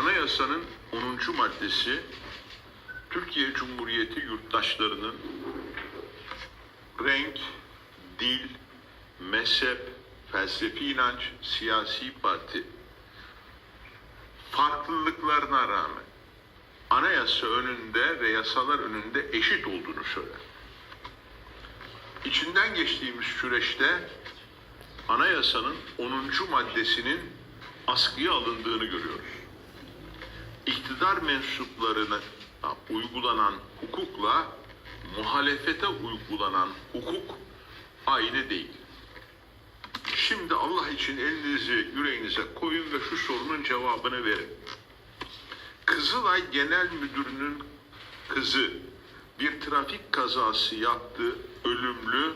Anayasanın 10. maddesi Türkiye Cumhuriyeti yurttaşlarının renk, dil, mezhep, felsefi inanç, siyasi parti farklılıklarına rağmen anayasa önünde ve yasalar önünde eşit olduğunu söyler. İçinden geçtiğimiz süreçte anayasanın 10. maddesinin askıya alındığını görüyoruz. İktidar mensuplarına uygulanan hukukla muhalefete uygulanan hukuk aynı değil. Şimdi Allah için elinizi yüreğinize koyun ve şu sorunun cevabını verin. Kızılay Genel Müdürü'nün kızı bir trafik kazası yaptı, ölümlü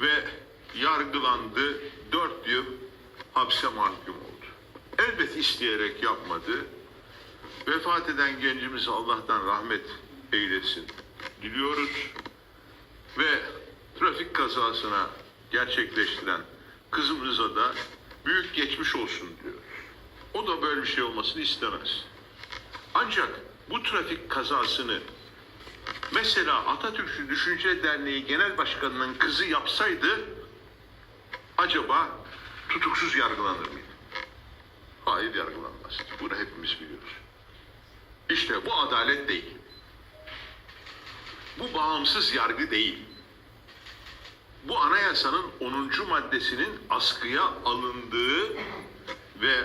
ve yargılandı, dört yıl hapse mahkum oldu. Elbet isteyerek yapmadı. Vefat eden gencimize Allah'tan rahmet eylesin diliyoruz ve trafik kazasına gerçekleştiren kızımıza da büyük geçmiş olsun diyoruz. O da böyle bir şey olmasını istemez. Ancak bu trafik kazasını mesela Atatürkçü Düşünce Derneği Genel Başkanı'nın kızı yapsaydı acaba tutuksuz yargılanır mıydı? Hayır yargılanmaz. Bunu hepimiz biliyoruz. İşte bu adalet değil. Bu bağımsız yargı değil. Bu anayasanın 10. maddesinin askıya alındığı ve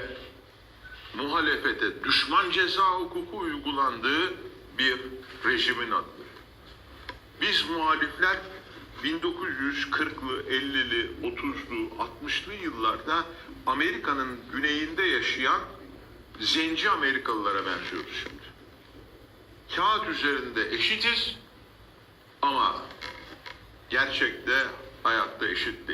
muhalefete düşman ceza hukuku uygulandığı bir rejimin adıdır. Biz muhalifler 1940'lı, 50'li, 30'lu, 60'lı yıllarda Amerika'nın güneyinde yaşayan zenci Amerikalılara benziyoruz şimdi. Kağıt üzerinde eşitiz ama gerçekte hayatta eşit.